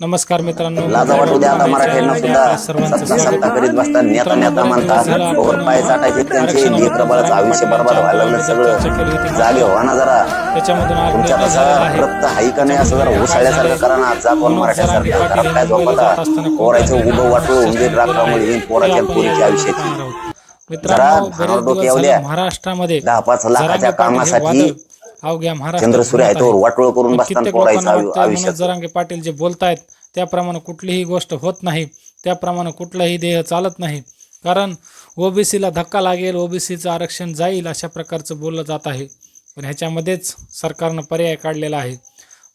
नमस्कार मित्रांनो लाजा वाटू द्या आता मराठ्यांना सुद्धा आपल्या सर्वांचं सत्ता स्वागत. सत्ता करीत बसतात नेता नेता म्हणतात ओव्हर पाय चाटायचे त्यांचे लेकर बाळाचं आयुष्य बरबाद व्हायला लागलं सगळं जागे व्हा ना जरा तुमच्या तसा. रक्त हाई का नाही असं जरा करा ना मराठ्यासारखं घरात काय झोपता पोरायचं उभं वाटलं उंदीर राखामुळे येईन पोराच्या पोरीची आयुष्याची मित्रांनो जरा बरेच घरावर दिवस डोक्यावल्या. झाले महाराष्ट्रामध्ये दहा पाच लाखाच्या हे कामासाठी अवघ्या आहे आहे. वाटोळ करून बसताना पोरायचं आयुष्यात जरांगे पाटील जे बोलतायत त्याप्रमाणे कुठलीही गोष्ट होत नाही त्याप्रमाणे कुठलाही देह चालत नाही. कारण ओबीसीला धक्का लागेल ओबीसीचं आरक्षण जाईल अशा प्रकारचं बोललं जात आहे. पण ह्याच्यामध्येच सरकारनं पर्याय काढलेला आहे.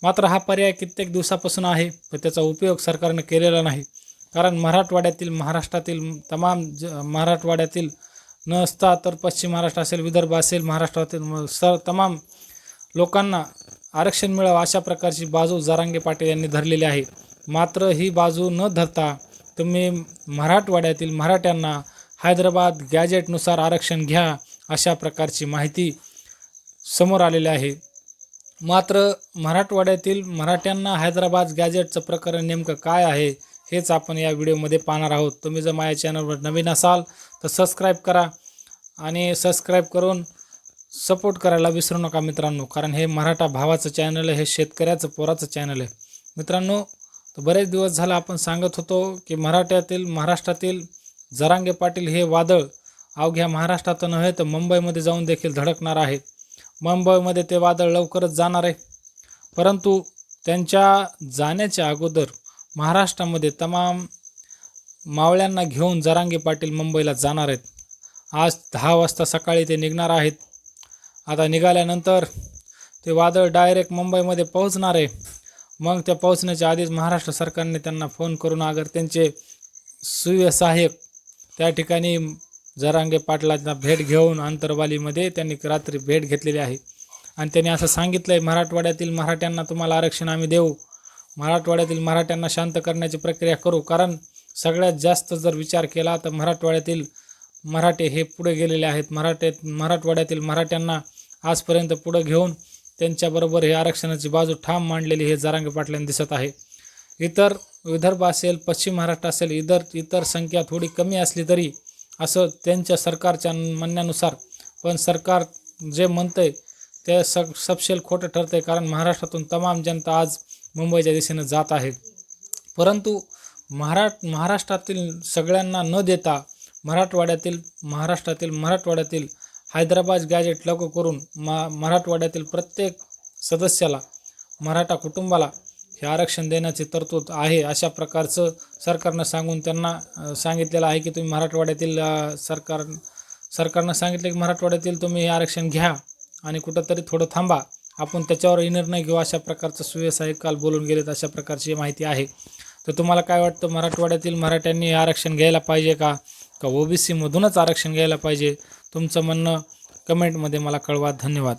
मात्र हा पर्याय कित्येक दिवसापासून आहे पण त्याचा उपयोग सरकारनं केलेला नाही. कारण मराठवाड्यातील महाराष्ट्रातील तमाम ज मराठवाड्यातील नसता तर पश्चिम महाराष्ट्र असेल विदर्भ असेल महाराष्ट्रातील म- स तमाम लोकांना आरक्षण मिळावं अशा प्रकारची बाजू जारांगे पाटील यांनी धरलेली आहे. मात्र ही बाजू न धरता तुम्ही मराठवाड्यातील मराठ्यांना हैदराबाद गॅजेटनुसार आरक्षण घ्या अशा प्रकारची माहिती समोर आलेली आहे. मात्र मराठवाड्यातील मराठ्यांना हैदराबाद गॅजेटचं प्रकरण नेमकं काय आहे हेच आपण या व्हिडिओमध्ये पाहणार आहोत. तुम्ही जर माझ्या चॅनलवर नवीन असाल तर सबस्क्राईब करा आणि सबस्क्राईब करून सपोर्ट करायला विसरू नका मित्रांनो कारण हे मराठा भावाचं चॅनल आहे हे शेतकऱ्याचं पोराचं चॅनल आहे. मित्रांनो तर बरेच दिवस झाला आपण सांगत होतो की मराठ्यातील महाराष्ट्रातील जरांगे पाटील हे वादळ अवघ्या महाराष्ट्रात नव्हे तर मुंबईमध्ये जाऊन देखील धडकणार आहे मुंबईमध्ये ते वादळ लवकरच जाणार आहे. परंतु त्यांच्या जाण्याच्या अगोदर महाराष्ट्रामध्ये तमाम मावळ्यांना घेऊन जरांगे पाटील मुंबईला जाणार आहेत. आज दहा वाजता सकाळी ते निघणार आहेत. आता निघाल्यानंतर ते वादळ डायरेक्ट मुंबईमध्ये पोहोचणार आहे. मग त्या पोहोचण्याच्या आधीच महाराष्ट्र सरकारने त्यांना फोन करून अगर त्यांचे सुय त्या ठिकाणी जरांगे पाटलांना भेट घेऊन आंतरवालीमध्ये त्यांनी रात्री भेट घेतलेली आहे. आणि त्यांनी असं सांगितलं आहे मराठवाड्यातील मराठ्यांना तुम्हाला आरक्षण आम्ही देऊ. मराठवाड्यातील मराठ्यांना शांत करण्याची प्रक्रिया करू. कारण सगळ्यात जास्त जर विचार केला तर मराठवाड्यातील मराठे हे पुढे गेलेले आहेत. मराठे मराठवाड्यातील मराठ्यांना आजपर्यंत पुढं घेऊन त्यांच्याबरोबर हे आरक्षणाची बाजू ठाम मांडलेली हे जारांगे पाटलांनी दिसत आहे. इतर विदर्भ असेल पश्चिम महाराष्ट्र असेल इतर इतर संख्या थोडी कमी असली तरी असं त्यांच्या सरकारच्या म्हणण्यानुसार पण सरकार जे म्हणतंय ते स सपशेल खोटं ठरतंय कारण महाराष्ट्रातून तमाम जनता आज मुंबईच्या दिशेनं जात आहे परंतु महारा महाराष्ट्रातील सगळ्यांना न देता मराठवाड्यातील महाराष्ट्रातील मराठवाड्यातील हैदराबाद गॅजेट लागू करून मा मराठवाड्यातील प्रत्येक सदस्याला मराठा कुटुंबाला हे आरक्षण देण्याची तरतूद आहे अशा प्रकारचं सरकारनं सांगून त्यांना सांगितलेलं आहे की तुम्ही मराठवाड्यातील सरकार सरकारनं सांगितलं की मराठवाड्यातील तुम्ही हे आरक्षण घ्या आणि कुठंतरी थोडं थांबा. आपण त्याच्यावर निर्णय घेऊ अशा प्रकारचं सुव्यवसायिक काल बोलून गेलेत अशा प्रकारची माहिती आहे. तर तुम्हाला काय वाटतं मराठवाड्यातील मराठ्यांनी आरक्षण घ्यायला पाहिजे का? का ओबीसीमधूनच आरक्षण घ्यायला पाहिजे? तुमचं म्हणणं कमेंटमध्ये मला कळवा. धन्यवाद.